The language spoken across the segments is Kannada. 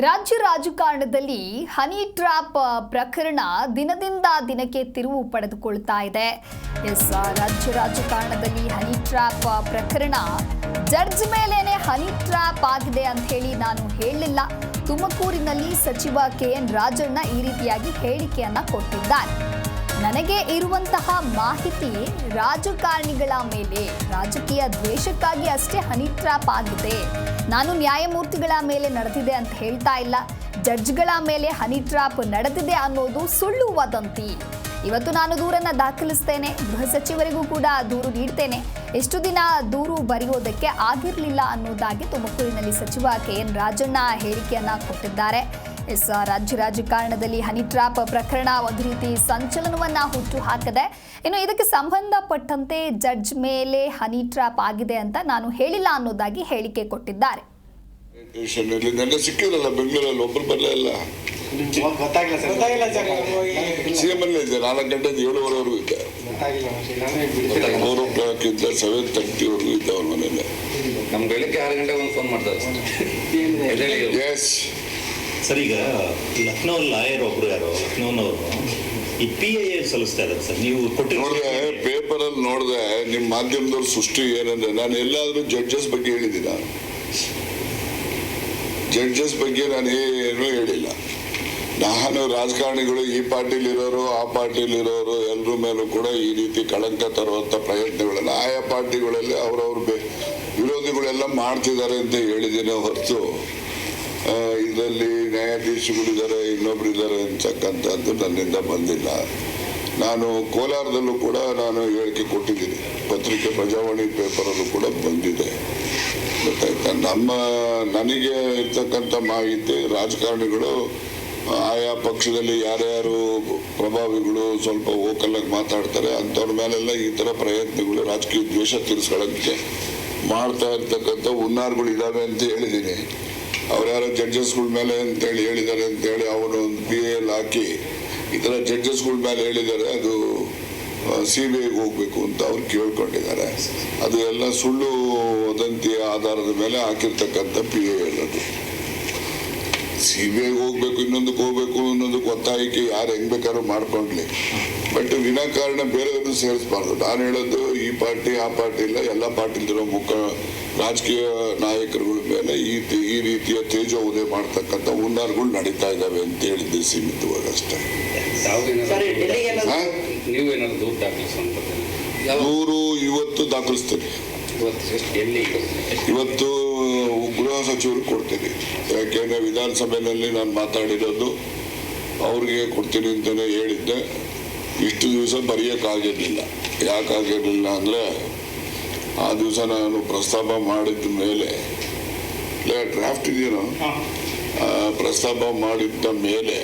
ರಾಜ್ಯ ರಾಜಕಾರಣದಲ್ಲಿ ಹನಿ ಟ್ರ್ಯಾಪ್ ಪ್ರಕರಣ ದಿನದಿಂದ ದಿನಕ್ಕೆ ತಿರುವು ಪಡೆದುಕೊಳ್ತಾ ಇದೆ. ಎಸ್ ರಾಜ್ಯ ರಾಜಕಾರಣದಲ್ಲಿ ಹನಿ ಟ್ರ್ಯಾಪ್ ಪ್ರಕರಣ ಜಡ್ಜ್ ಮೇಲೇನೆ ಹನಿ ಟ್ರ್ಯಾಪ್ ಆಗಿದೆ ಅಂತ ಹೇಳಿ ನಾನು ಹೇಳಲಿಲ್ಲ. ತುಮಕೂರಿನಲ್ಲಿ ಸಚಿವ ಕೆ ಎನ್ ರಾಜಣ್ಣ ಈ ರೀತಿಯಾಗಿ ಹೇಳಿಕೆಯನ್ನ ಕೊಟ್ಟಿದ್ದಾರೆ. ನನಗೆ ಇರುವಂತಹ ಮಾಹಿತಿ ರಾಜಕಾರಣಿಗಳ ಮೇಲೆ, ರಾಜಕೀಯ ದ್ವೇಷಕ್ಕಾಗಿ ಅಷ್ಟೇ ಹನಿ ಟ್ರ್ಯಾಪ್ ಆಗಿದೆ. ನಾನು ನ್ಯಾಯಮೂರ್ತಿಗಳ ಮೇಲೆ ನಡೆದಿದೆ ಅಂತ ಹೇಳ್ತಾ ಇಲ್ಲ. ಜಡ್ಜ್ಗಳ ಮೇಲೆ ಹನಿ ಟ್ರ್ಯಾಪ್ ನಡೆದಿದೆ ಅನ್ನೋದು ಸುಳ್ಳು ವದಂತಿ ಇವತ್ತು ನಾನು ದೂರನ್ನ ದಾಖಲಿಸ್ತೇನೆ. ಗೃಹ ಸಚಿವರಿಗೂ ಕೂಡ ದೂರು ನೀಡ್ತೇನೆ. ಎಷ್ಟು ದಿನ ದೂರು ಬರೆಯೋದಕ್ಕೆ ಆಗಿರಲಿಲ್ಲ ಅನ್ನೋದಾಗಿ ತುಮಕೂರಿನಲ್ಲಿ ಸಚಿವ ಕೆ ಎನ್ ರಾಜಣ್ಣ ಹೇಳಿಕೆಯನ್ನ ಕೊಟ್ಟಿದ್ದಾರೆ. ಎಸ್ ರಾಜ್ಯ ರಾಜಕಾರಣದಲ್ಲಿ ಹನಿ ಟ್ರಾಪ್ ಪ್ರಕರಣ ಒಂದು ರೀತಿ ಸಂಚಲನವನ್ನ ಹುಟ್ಟು ಹಾಕಿದೆ. ಇನ್ನು ಇದಕ್ಕೆ ಸಂಬಂಧಪಟ್ಟಂತೆ ಜಡ್ಜ್ ಮೇಲೆ ಹನಿ ಟ್ರಾಪ್ ಆಗಿದೆ ಅಂತ ನಾನು ಹೇಳಿಲ್ಲ ಅನ್ನೋದಾಗಿ ಹೇಳಿಕೆ ಕೊಟ್ಟಿದ್ದಾರೆ. ನೆನ್ನೆ ಬೆಂಗಳೂರಲ್ಲಿ ಅಲ್ಲೇ ನಾಲ್ಕು ಏಳುವರೆವರೆಗೂ ಇದ್ದೆ. ಕ್ಲಾಕ್ ಇದ್ದ ಸೆವೆನ್ ತರ್ಟಿವರೆಗೂ ಇದ್ದೆ ಅವ್ರ ನಮ್ ಬೆಳಿಗ್ಗೆ ಆರು ಗಂಟೆಗೆ ಒಂದು ಫೋನ್ ಮಾಡ್ತಾರೆ. ಸರ್ ಎಸ್ ಸರ್ ಈಗ ಲಕ್ನೋ ಲಾಯರ್ ಒಬ್ರು ಯಾರು ಲಕ್ನೋನವರು ಈ ಪಿ ಐ ಎ ಸಲ್ಲಿಸ್ತಾ ಇದ್ದಾರೆ ಸರ್? ನೀವು ನೋಡಿದೆ ಪೇಪರ್ ಅಲ್ಲಿ ನೋಡಿದೆ ನಿಮ್ಮ ಮಾಧ್ಯಮದವ್ರ ಸೃಷ್ಟಿ ಏನಂದ್ರೆ ನಾನು ಎಲ್ಲಾದ್ರೂ ಜಡ್ಜಸ್ ಬಗ್ಗೆ ಹೇಳಿದ್ದೀನ ಜಡ್ಜಸ್ ಬಗ್ಗೆ ನಾನು ಏನು ಹೇಳಿಲ್ಲ. ನಾನು ರಾಜಕಾರಣಿಗಳು ಈ ಪಾರ್ಟಿಲಿರೋರು ಆ ಪಾರ್ಟಿಲಿರೋರು ಎಲ್ಲರ ಮೇಲೂ ಕೂಡ ಈ ರೀತಿ ಕಳಂಕ ತರುವಂಥ ಪ್ರಯತ್ನಗಳೆಲ್ಲ ಆಯಾ ಪಾರ್ಟಿಗಳಲ್ಲಿ ಅವರವ್ರ ವಿರೋಧಿಗಳೆಲ್ಲ ಮಾಡ್ತಿದ್ದಾರೆ ಅಂತ ಹೇಳಿದ್ದೀನಿ ಹೊರತು ಇದರಲ್ಲಿ ನ್ಯಾಯಾಧೀಶಗಳಿದ್ದಾರೆ ಇನ್ನೊಬ್ರಿದ್ದಾರೆ ಅಂತಕ್ಕಂಥದ್ದು ನನ್ನಿಂದ ಬಂದಿಲ್ಲ. ನಾನು ಕೋಲಾರದಲ್ಲೂ ಕೂಡ ನಾನು ಹೇಳಿಕೆ ಕೊಟ್ಟಿದ್ದೀನಿ. ಪತ್ರಿಕೆ ಪ್ರಜಾವಾಣಿ ಪೇಪರಲ್ಲೂ ಕೂಡ ಬಂದಿದೆ. ಗೊತ್ತಾಯ್ತಾ? ನಮ್ಮ, ನನಗೆ ಇರ್ತಕ್ಕಂಥ ಮಾಹಿತಿ, ರಾಜಕಾರಣಿಗಳು, ಆಯಾ ಪಕ್ಷದಲ್ಲಿ ಯಾರ್ಯಾರು ಪ್ರಭಾವಿಗಳು ಸ್ವಲ್ಪ ಓಕಲ್ಲಾಗಿ ಮಾತಾಡ್ತಾರೆ, ಅಂಥವ್ರ ಮೇಲೆಲ್ಲ ಈ ಥರ ಪ್ರಯತ್ನಗಳು, ರಾಜಕೀಯ ದ್ವೇಷ ತೀರಿಸ್ಕೊಳ್ಳೋಕ್ಕೆ ಮಾಡ್ತಾ ಇರ್ತಕ್ಕಂಥ ಹುನ್ನಾರ್ಗಳು ಇದ್ದಾವೆ ಅಂತ ಹೇಳಿದ್ದೀನಿ. ಅವ್ರು ಯಾರೋ ಜಡ್ಜಸ್ಗಳ ಮೇಲೆ ಅಂತೇಳಿ ಹೇಳಿದ್ದಾರೆ ಅಂತೇಳಿ ಅವನು ಒಂದು ಪಿ ಎಲ್ ಹಾಕಿ ಈ ಥರ ಜಡ್ಜಸ್ಗಳ ಮೇಲೆ ಹೇಳಿದ್ದಾರೆ, ಅದು ಸಿ ಬಿ ಐಗೆ ಹೋಗ್ಬೇಕು ಅಂತ ಅವ್ರು ಕೇಳ್ಕೊಂಡಿದ್ದಾರೆ. ಅದು ಎಲ್ಲ ಸುಳ್ಳು ವದಂತಿಯ ಆಧಾರದ ಮೇಲೆ ಹಾಕಿರ್ತಕ್ಕಂಥ ಪಿ ಎ ಅದು. ಸಿ ಬಿ ಐಗೆ ಹೋಗ್ಬೇಕು, ಇನ್ನೊಂದಕ್ಕೆ ಹೋಗ್ಬೇಕು ಅನ್ನೋದಕ್ಕೆ ಒತ್ತಾಯಕ್ಕೆ ಯಾರು ಹೆಂಗ್ ಬೇಕಾದ್ರೂ ಮಾಡ್ಕೊಂಡ್ಲಿ. ಬಟ್ ವಿನಾಕಾರಣ ಬೇರೆಯವ್ರನ್ನ ಸೇರಿಸಬಾರ್ದು. ನಾನು ಹೇಳೋದು ಈ ಪಾರ್ಟಿ, ಆ ಪಾರ್ಟಿ ಇಲ್ಲ, ಎಲ್ಲ ಪಾರ್ಟಿಲಿರೋ ಮುಖ ರಾಜಕೀಯ ನಾಯಕರುಗಳ ಮೇಲೆ ಈ ಈ ರೀತಿಯ ತೇಜೋವಧೆ ಮಾಡ್ತಕ್ಕಂಥ ಹುನ್ನಾರ್ಗಳು ನಡೀತಾ ಇದ್ದಾವೆ ಅಂತ ಹೇಳಿದ್ದೆ ಸೀಮಿತವಾಗಿ ಅಷ್ಟೇ. ದೂರ ಇವತ್ತು ದಾಖಲಿಸ್ತೀನಿ. ಇವತ್ತು ಗೃಹ ಸಚಿವರು ಕೊಡ್ತೀನಿ. ಯಾಕೆಂದ್ರೆ ವಿಧಾನಸಭೆಯಲ್ಲಿ ನಾನು ಮಾತಾಡಿರೋದು ಅವ್ರಿಗೆ ಕೊಡ್ತೀನಿ ಅಂತಲೇ ಹೇಳಿದ್ದೆ. ಇಷ್ಟು ದಿವಸ ಬರೆಯೋಕ್ಕಾಗಿರಲಿಲ್ಲ. ಯಾಕಾಗಿರಲಿಲ್ಲ ಅಂದರೆ ಆ ದಿವಸ ನಾನು ಪ್ರಸ್ತಾಪ ಮಾಡಿದ ಮೇಲೆ ಡ್ರಾಫ್ಟ್ ಇದೆಯೋ ಪ್ರಸ್ತಾಪ ಮಾಡಿದ್ದ ಮೇಲೆ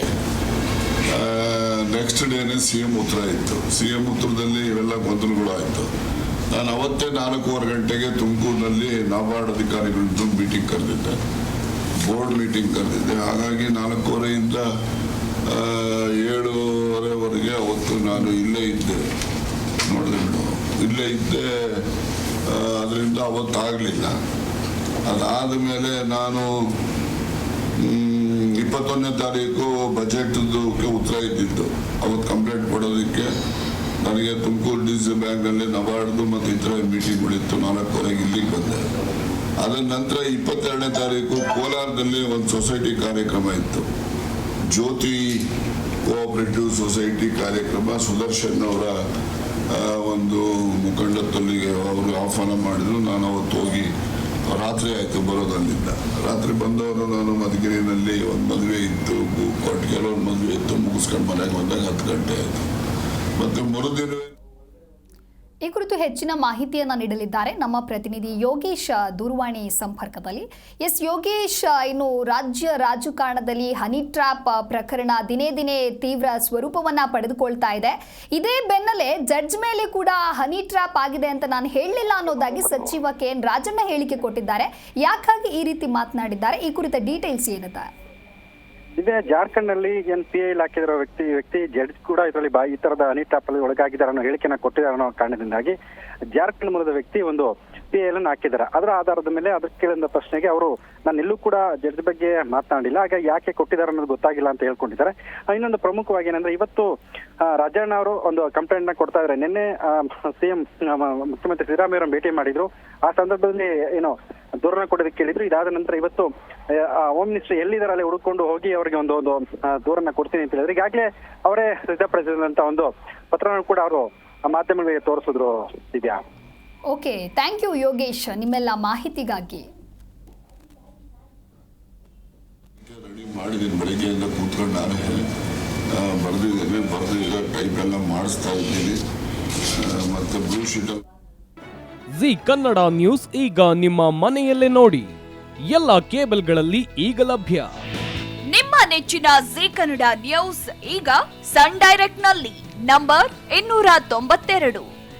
ನೆಕ್ಸ್ಟ್ ಡೇನೆ ಸಿ ಎಂ ಉತ್ತರ ಇತ್ತು. ಸಿ ಎಂ ಉತ್ತರದಲ್ಲಿ ಇವೆಲ್ಲ ಗೊಂದಲಗಳು ಆಯಿತು. ನಾನು ಅವತ್ತೇ ನಾಲ್ಕೂವರೆ ಗಂಟೆಗೆ ತುಮಕೂರಿನಲ್ಲಿ ನಾಬಾರ್ಡ್ ಅಧಿಕಾರಿಗಳದ್ದು ಮೀಟಿಂಗ್ ಕರೆದಿದ್ದೆ. ಬೋರ್ಡ್ ಮೀಟಿಂಗ್ ಕರೆದಿದ್ದೆ. ಹಾಗಾಗಿ ನಾಲ್ಕೂವರೆಯಿಂದ ಏಳೂವರೆವರೆಗೆ ಏಳುವರೆವರೆಗೆ ಅವತ್ತು ನಾನು ಇಲ್ಲೇ ಇದ್ದೆ. ನೋಡಿದೆ ಬಿಡು. ಇಲ್ಲೇ ಇದ್ದೆ ಅದರಿಂದ ಅವತ್ತಾಗಲಿಲ್ಲ. ಅದಾದ ಮೇಲೆ ನಾನು ಇಪ್ಪತ್ತೊಂದನೇ ತಾರೀಕು ಬಜೆಟ್ದು ಉತ್ತರ ಇದ್ದಿದ್ದು ಅವತ್ತು ಕಂಪ್ಲೇಂಟ್ ಕೊಡೋದಕ್ಕೆ ನನಗೆ ತುಮಕೂರು ಡಿ ಸಿ ಬ್ಯಾಂಕ್ನಲ್ಲಿ ನಬಾರ್ಡ್ದು ಮತ್ತು ಇತರ ಮೀಟಿಂಗ್ಗಳಿತ್ತು ನಾಲ್ಕುವರೆಗೆ ಇಲ್ಲಿಗೆ ಬಂದೆ. ಅದರ ನಂತರ ಇಪ್ಪತ್ತೆರಡನೇ ತಾರೀಕು ಕೋಲಾರದಲ್ಲಿ ಒಂದು ಸೊಸೈಟಿ ಕಾರ್ಯಕ್ರಮ ಇತ್ತು. ಜ್ಯೋತಿ ಕೋಆಪರೇಟಿವ್ ಸೊಸೈಟಿ ಕಾರ್ಯಕ್ರಮ ಸುದರ್ಶನ್ ಅವರ ಒಂದು ಮುಖಂಡತ್ವಲ್ಲಿಗೆ ಅವರು ಆಹ್ವಾನ ಮಾಡಿದ್ರು. ನಾನು ಅವತ್ತು ಹೋಗಿ ರಾತ್ರಿ ಆಯಿತು ಬರೋದಲ್ಲಿಂದ. ರಾತ್ರಿ ಬಂದವರು ನಾನು ಮಧುಗಿರಿನಲ್ಲಿ ಒಂದು ಮದುವೆ ಇತ್ತು. ಕೊಟ್ಟಿಗೆಲ್ಲ ಒಂದು ಮದುವೆ ಇತ್ತು. ಮುಗಿಸ್ಕೊಂಡು ಮನೆಗೆ ಬಂದಾಗ ಹತ್ತು ಗಂಟೆ ಆಯಿತು. ಮತ್ತು ಮರುದಿನ ಈ ಕುರಿತು ಹೆಚ್ಚಿನ ಮಾಹಿತಿಯನ್ನು ನೀಡಲಿದ್ದಾರೆ ನಮ್ಮ ಪ್ರತಿನಿಧಿ ಯೋಗೇಶ್ ದೂರವಾಣಿ ಸಂಪರ್ಕದಲ್ಲಿ. ಎಸ್, ಯೋಗೇಶ್, ಇನ್ನು ರಾಜ್ಯ ರಾಜಕಾರಣದಲ್ಲಿ ಹನಿ ಟ್ರ್ಯಾಪ್ ಪ್ರಕರಣ ದಿನೇ ದಿನೇ ತೀವ್ರ ಸ್ವರೂಪವನ್ನು ಪಡೆದುಕೊಳ್ತಾ ಇದೆ. ಇದೇ ಬೆನ್ನಲ್ಲೇ ಜಡ್ಜ್ ಮೇಲೆ ಕೂಡ ಹನಿ ಟ್ರ್ಯಾಪ್ ಆಗಿದೆ ಅಂತ ನಾನು ಹೇಳಲಿಲ್ಲ ಅನ್ನೋದಾಗಿ ಸಚಿವ ಕೆ ಎನ್ ರಾಜಣ್ಣ ಹೇಳಿಕೆ ಕೊಟ್ಟಿದ್ದಾರೆ. ಯಾಕಾಗಿ ಈ ರೀತಿ ಮಾತನಾಡಿದ್ದಾರೆ? ಈ ಕುರಿತ ಡೀಟೇಲ್ಸ್ ಏನಿದೆ? ಇದೇ ಜಾರ್ಖಂಡ್ನಲ್ಲಿ ಏನ್ ಪಿ ಐ ಹಾಕಿದಿರೋ ವ್ಯಕ್ತಿ ವ್ಯಕ್ತಿ ಜಡ್ಜ್ ಕೂಡ ಇದರಲ್ಲಿ ಈ ತರದ ಅಲ್ಲಿ ಒಳಗಾಗಿದ್ದಾರೆ ಅನ್ನೋ ಹೇಳಿಕೆನ ಕೊಟ್ಟಿದ್ದಾರೆ ಅನ್ನೋ ಕಾರಣದಿಂದಾಗಿ ಜಾರ್ಖಂಡ್ ಮೂಲದ ವ್ಯಕ್ತಿ ಒಂದು ಪಿ ಎಲ್ ಅನ್ನು ಹಾಕಿದ್ದಾರೆ. ಅದರ ಆಧಾರದ ಮೇಲೆ ಅದಕ್ಕೆ ಕೇಳಿದ ಪ್ರಶ್ನೆಗೆ ಅವರು, ನಾನು ಎಲ್ಲೂ ಕೂಡ ಜಡ್ಜ್ ಬಗ್ಗೆ ಮಾತನಾಡಿಲ್ಲ, ಹಾಗಾಗಿ ಯಾಕೆ ಕೊಟ್ಟಿದ್ದಾರೆ ಅನ್ನೋದು ಗೊತ್ತಾಗಿಲ್ಲ ಅಂತ ಹೇಳ್ಕೊಂಡಿದ್ದಾರೆ. ಇನ್ನೊಂದು ಪ್ರಮುಖವಾಗಿ ಏನಂದ್ರೆ, ಇವತ್ತು ರಾಜಣ್ಣ ಅವರು ಒಂದು ಕಂಪ್ಲೇಂಟ್ನ ಕೊಡ್ತಾ ಇದ್ದಾರೆ. ನಿನ್ನೆ ಸಿಎಂ ಮುಖ್ಯಮಂತ್ರಿ ಸಿದ್ದರಾಮಯ್ಯ ಭೇಟಿ ಮಾಡಿದ್ರು. ಆ ಸಂದರ್ಭದಲ್ಲಿ ಏನೋ ದೂರನ ಕೊಡೋದಕ್ಕೆ ಕೇಳಿದ್ರು. ಇದಾದ ನಂತರ ಇವತ್ತು ಹೋಮ್ ಮಿನಿಸ್ಟರ್ ಎಲ್ಲಿದ್ದಾರೆ ಅಲ್ಲಿ ಹುಡುಕೊಂಡು ಹೋಗಿ ಅವರಿಗೆ ಒಂದು ಒಂದು ದೂರನ್ನ ಕೊಡ್ತೀನಿ ಅಂತ ಹೇಳಿದ್ರೆ. ಈಗಾಗಲೇ ಅವರೇ ಸಿದ್ಧಪಡಿಸಿದಂತ ಒಂದು ಪತ್ರವನ್ನು ಕೂಡ ಅವರು ಮಾಧ್ಯಮಗಳಿಗೆ ತೋರಿಸಿದ್ರು Divya okay thank you Yogesh ನಿಮ್ಮೆಲ್ಲ ಮಾಹಿತಿಗಾಗಿ. ರೆಡಿ ಮಾಡಿದ್ದೀನಿ ಬೆಳಿಗ್ಗೆಯಿಂದ ಕೂತ್ಕೊಂಡು ನಾನೇ ಬರೆದಿದ್ದೇನೆ. ಬರೆದು ಈಗ ಟೈಪ್ ಎಲ್ಲ ಮಾಡಿಸ್ತಾ ಇದ್ದೀನಿ. ಆ, ಮತ್ತೆ ಬ್ಲೂ ಶೀಟಲ್ಲಿ ಜಿ ಕನ್ನಡ ನ್ಯೂಸ್ ಈಗ ನಿಮ್ಮ ಮನೆಯಲ್ಲೇ ನೋಡಿ. ಎಲ್ಲ ಕೇಬಲ್ಗಳಲ್ಲಿ ಈಗ ಲಭ್ಯ. ನಿಮ್ಮ ನೆಚ್ಚಿನ ಜಿ ಕನ್ನಡ ನ್ಯೂಸ್ ಈಗ ಸನ್ ಡೈರೆಕ್ಟ್ನಲ್ಲಿ ನಂಬರ್ ಇನ್ನೂರ ತೊಂಬತ್ತೆರಡು.